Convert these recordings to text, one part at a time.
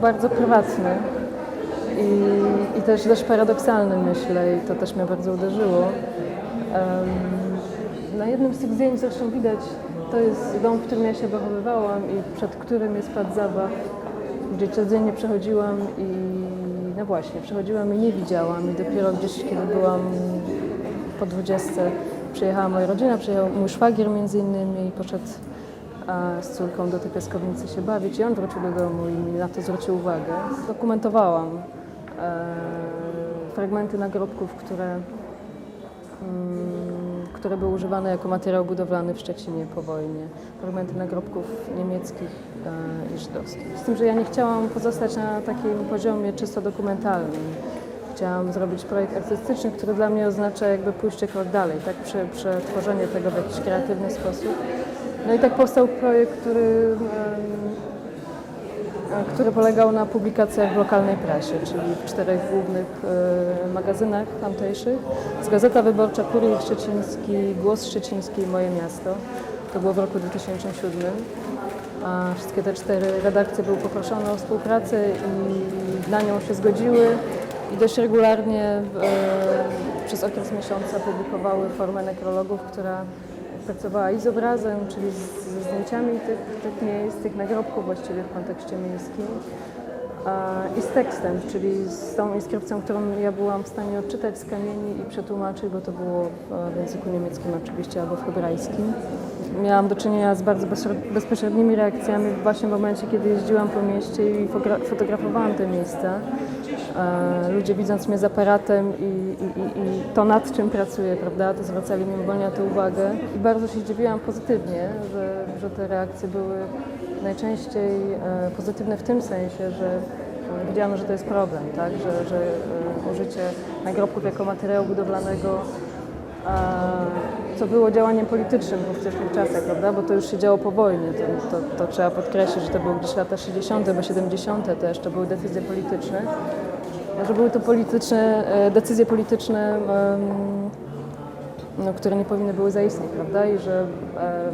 bardzo prywatny i, i też dość paradoksalny, myślę, i to też mnie bardzo uderzyło. Em, na jednym z tych zdjęć zresztą widać, to jest dom, w którym ja się wychowywałam i przed którym jest plac zabaw, gdzie codziennie przechodziłam i no właśnie, przechodziłam i nie widziałam i dopiero gdzieś, kiedy byłam po 20 przyjechała moja rodzina, przyjechał mój szwagier między innymi i poszedł z córką do tej piaskownicy się bawić i on wrócił do domu i mi na to zwrócił uwagę. Dokumentowałam e, fragmenty nagrobków, które, mm, które były używane jako materiał budowlany w Szczecinie po wojnie. Fragmenty nagrobków niemieckich e, i żydowskich. Z tym, że ja nie chciałam pozostać na takim poziomie czysto dokumentalnym. Chciałam zrobić projekt artystyczny, który dla mnie oznacza jakby pójście krok dalej, tak? Prze, przetworzenie tego w jakiś kreatywny sposób. No i tak powstał projekt, który, który polegał na publikacjach w lokalnej prasie, czyli w czterech głównych e, magazynach tamtejszych. Z Gazeta Wyborcza, Kurier Szczeciński, Głos Szczeciński i Moje Miasto. To było w roku 2007. A wszystkie te cztery redakcje były poproszone o współpracę i na nią się zgodziły i dość regularnie e, przez okres miesiąca publikowały formę nekrologów, która pracowała i z obrazem, czyli z, ze zdjęciami tych, tych miejsc, tych nagrobków właściwie w kontekście miejskim a, i z tekstem, czyli z tą inskrypcją, którą ja byłam w stanie odczytać z kamieni i przetłumaczyć, bo to było w, w języku niemieckim oczywiście albo w hebrajskim. Miałam do czynienia z bardzo bezpośred- bezpośrednimi reakcjami właśnie w momencie, kiedy jeździłam po mieście i fotografowałam te miejsca. E, Ludzie widząc mnie z aparatem i, i, i, to nad czym pracuję, prawda, to zwracali mimowolnie na to uwagę. I bardzo się zdziwiłam pozytywnie, że, że te reakcje były najczęściej e, pozytywne w tym sensie, że widziałam, że to jest problem, tak, że, że e, użycie nagrobków jako materiału budowlanego co było działaniem politycznym w ówczesnych czasach, prawda? Bo to już się działo po wojnie. To, to, to trzeba podkreślić, że to były gdzieś lata 60., bo 70. też to były decyzje polityczne. Że były to polityczne, e, decyzje polityczne, no, które nie powinny były zaistnieć, prawda? I że e,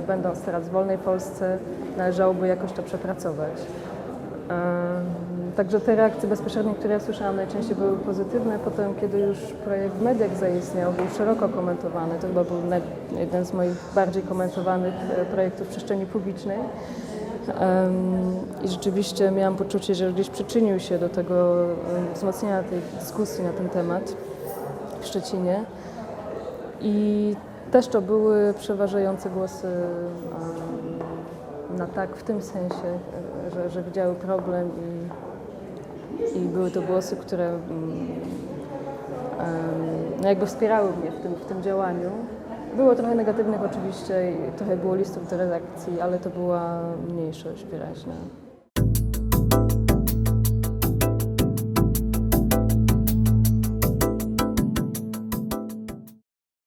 będąc teraz w wolnej Polsce należałoby jakoś to przepracować. Także te reakcje bezpośrednie, które ja słyszałam, najczęściej były pozytywne. Potem, kiedy już projekt w mediach zaistniał, był szeroko komentowany. To chyba był jeden z moich bardziej komentowanych e, projektów w przestrzeni publicznej. I rzeczywiście miałam poczucie, że gdzieś przyczynił się do tego wzmocnienia tej dyskusji na ten temat w Szczecinie. I też to były przeważające głosy na tak w tym sensie, że, że widziały problem i, i były to głosy, które no jakby wspierały mnie w tym, w tym działaniu. Było trochę negatywnych oczywiście trochę było listów do redakcji, ale to była mniejszość wyraźna.